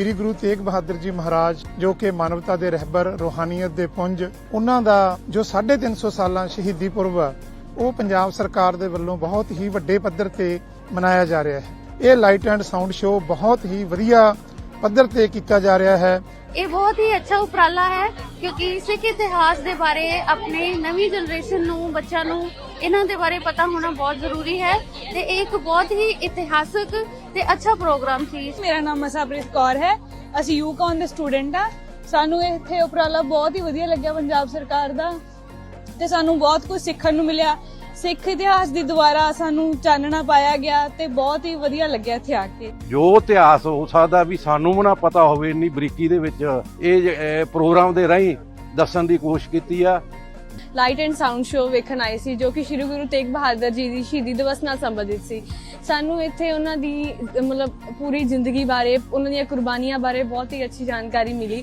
ਸ੍ਰੀ ਗੁਰੂ ਤੇਗ ਬਹਾਦਰ ਜੀ ਮਹਾਰਾਜ, ਜੋ ਕਿ ਮਾਨਵਤਾ ਦੇ ਰਹਿਬਰ, ਰੋਹਾਨੀਅਤ ਦੇ ਪੁੰਜ, ਉਹਨਾਂ ਦਾ ਜੋ 350 ਸਾਲਾਂ ਸ਼ਹੀਦੀ ਪੁਰਬ ਉਹ ਪੰਜਾਬ ਸਰਕਾਰ ਦੇ ਵੱਲੋਂ ਬਹੁਤ ਹੀ ਵੱਡੇ ਪੱਧਰ ਤੇ ਮਨਾਇਆ ਜਾ ਰਿਹਾ ਹੈ। ਇਹ ਲਾਈਟ ਐਂਡ ਸਾਊਂਡ ਸ਼ੋਅ ਬਹੁਤ ਹੀ ਵਧੀਆ ਪੱਧਰ ਤੇ ਕੀਤਾ ਜਾ ਰਿਹਾ ਹੈ। ਇਹ ਬਹੁਤ ਹੀ ਅੱਛਾ ਉਪਰਾਲਾ ਹੈ, ਕਿਉਂਕਿ ਸਿੱਖ ਇਤਿਹਾਸ ਦੇ ਬਾਰੇ ਆਪਣੇ ਨਵੀਂ ਜਨਰੇਸ਼ਨ ਨੂੰ, ਬੱਚਿਆਂ ਨੂੰ ਇਹਨਾਂ ਦੇ ਬਾਰੇ ਪਤਾ ਹੋਣਾ ਬਹੁਤ ਜ਼ਰੂਰੀ ਹੈ ਤੇ ਇਹ ਇੱਕ ਬਹੁਤ ਹੀ ਇਤਿਹਾਸਕ ਤੇ ਅੱਛਾ ਪ੍ਰੋਗਰਾਮ ਸੀ। ਮੇਰਾ ਨਾਮ ਮਸਾਪ੍ਰੀਤ ਕੌਰ ਹੈ। ਅਸੀਂ ਯੂਕੌਨ ਦੇ ਸਟੂਡੈਂਟ ਆ ਸਾਨੂੰ ਇੱਥੇ ਉਪਰਾਲਾ ਬਹੁਤ ਹੀ ਵਧੀਆ ਲੱਗਿਆ ਪੰਜਾਬ ਸਰਕਾਰ ਦਾ ਤੇ ਸਾਨੂੰ ਬਹੁਤ ਕੁਝ ਸਿੱਖਣ ਨੂੰ ਮਿਲਿਆ। ਸਿੱਖ ਇਤਿਹਾਸ ਦੀ ਦੁਆਰਾ ਸਾਨੂੰ ਚਾਨਣਾ ਪਾਇਆ ਗਿਆ ਤੇ ਬਹੁਤ ਹੀ ਵਧੀਆ ਲੱਗਿਆ ਇੱਥੇ ਆ ਕੇ। ਜੋ ਇਤਿਹਾਸ ਹੋ ਸਕਦਾ ਵੀ ਸਾਨੂੰ ਵੀ ਨਾ ਪਤਾ ਹੋਵੇ ਇੰਨੀ ਬਰੀਕੀ ਦੇ ਵਿੱਚ ਇਹ ਪ੍ਰੋਗਰਾਮ ਦੇ ਰਾਹੀਂ ਦੱਸਣ ਦੀ ਕੋਸ਼ਿਸ਼ ਕੀਤੀ ਆ। ਲਾਈਟ ਐਂਡ ਸਾਊਂਡ ਸ਼ੋਅ ਵੇਖਣ ਆਏ ਸੀ, ਜੋ ਕਿ ਸ਼੍ਰੀ ਗੁਰੂ ਤੇਗ ਬਹਾਦਰ ਜੀ ਦੀ ਸ਼ਹੀਦੀ ਦਿਵਸ ਨਾਲ ਸੰਬੰਧਿਤ ਸੀ। ਸਾਨੂੰ ਇੱਥੇ ਉਹਨਾਂ ਦੀ, ਮਤਲਬ ਪੂਰੀ ਜ਼ਿੰਦਗੀ ਬਾਰੇ, ਉਹਨਾਂ ਦੀਆਂ ਕੁਰਬਾਨੀਆਂ ਬਾਰੇ ਬਹੁਤ ਹੀ ਅੱਛੀ ਜਾਣਕਾਰੀ ਮਿਲੀ।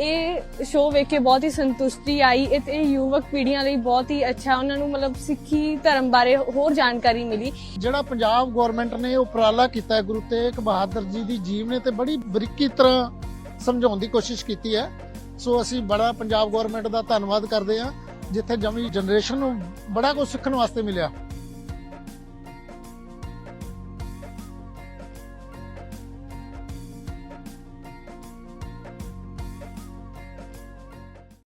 ਇਹ ਸ਼ੋਅ ਵੇਖ ਕੇ ਬਹੁਤ ਹੀ ਸੰਤੁਸ਼ਟੀ ਆਈ। ਤੇ ਯੁਵਕ ਪੀੜ੍ਹੀਆਂ ਲਈ ਬਹੁਤ ਹੀ ਅੱਛਾ, ਉਹਨਾਂ ਨੂੰ ਮਤਲਬ ਸਿੱਖੀ ਧਰਮ ਬਾਰੇ ਹੋਰ ਜਾਣਕਾਰੀ ਮਿਲੀ। ਜਿਹੜਾ ਪੰਜਾਬ ਗਵਰਨਮੈਂਟ ਨੇ ਉਪਰਾਲਾ ਕੀਤਾ ਹੈ, ਗੁਰੂ ਤੇਗ ਬਹਾਦਰ ਜੀ ਦੀ ਜੀਵਨੀ ਤੇ ਬੜੀ ਬਰੀਕੀ ਤਰ੍ਹਾਂ ਸਮਝਾਉਣ ਦੀ ਕੋਸ਼ਿਸ਼ ਕੀਤੀ ਹੈ। ਸੋ ਅਸੀਂ ਬੜਾ ਪੰਜਾਬ ਗਵਰਨਮੈਂਟ ਦਾ ਧੰਨਵਾਦ ਕਰਦੇ ਹਾਂ। ਜਿੱਥੇ ਜਮੀ ਜਨਰੇਸ਼ਨ ਨੂੰ ਬੜਾ ਕੁਝ ਸਿੱਖਣ ਵਾਸਤੇ ਮਿਲਿਆ।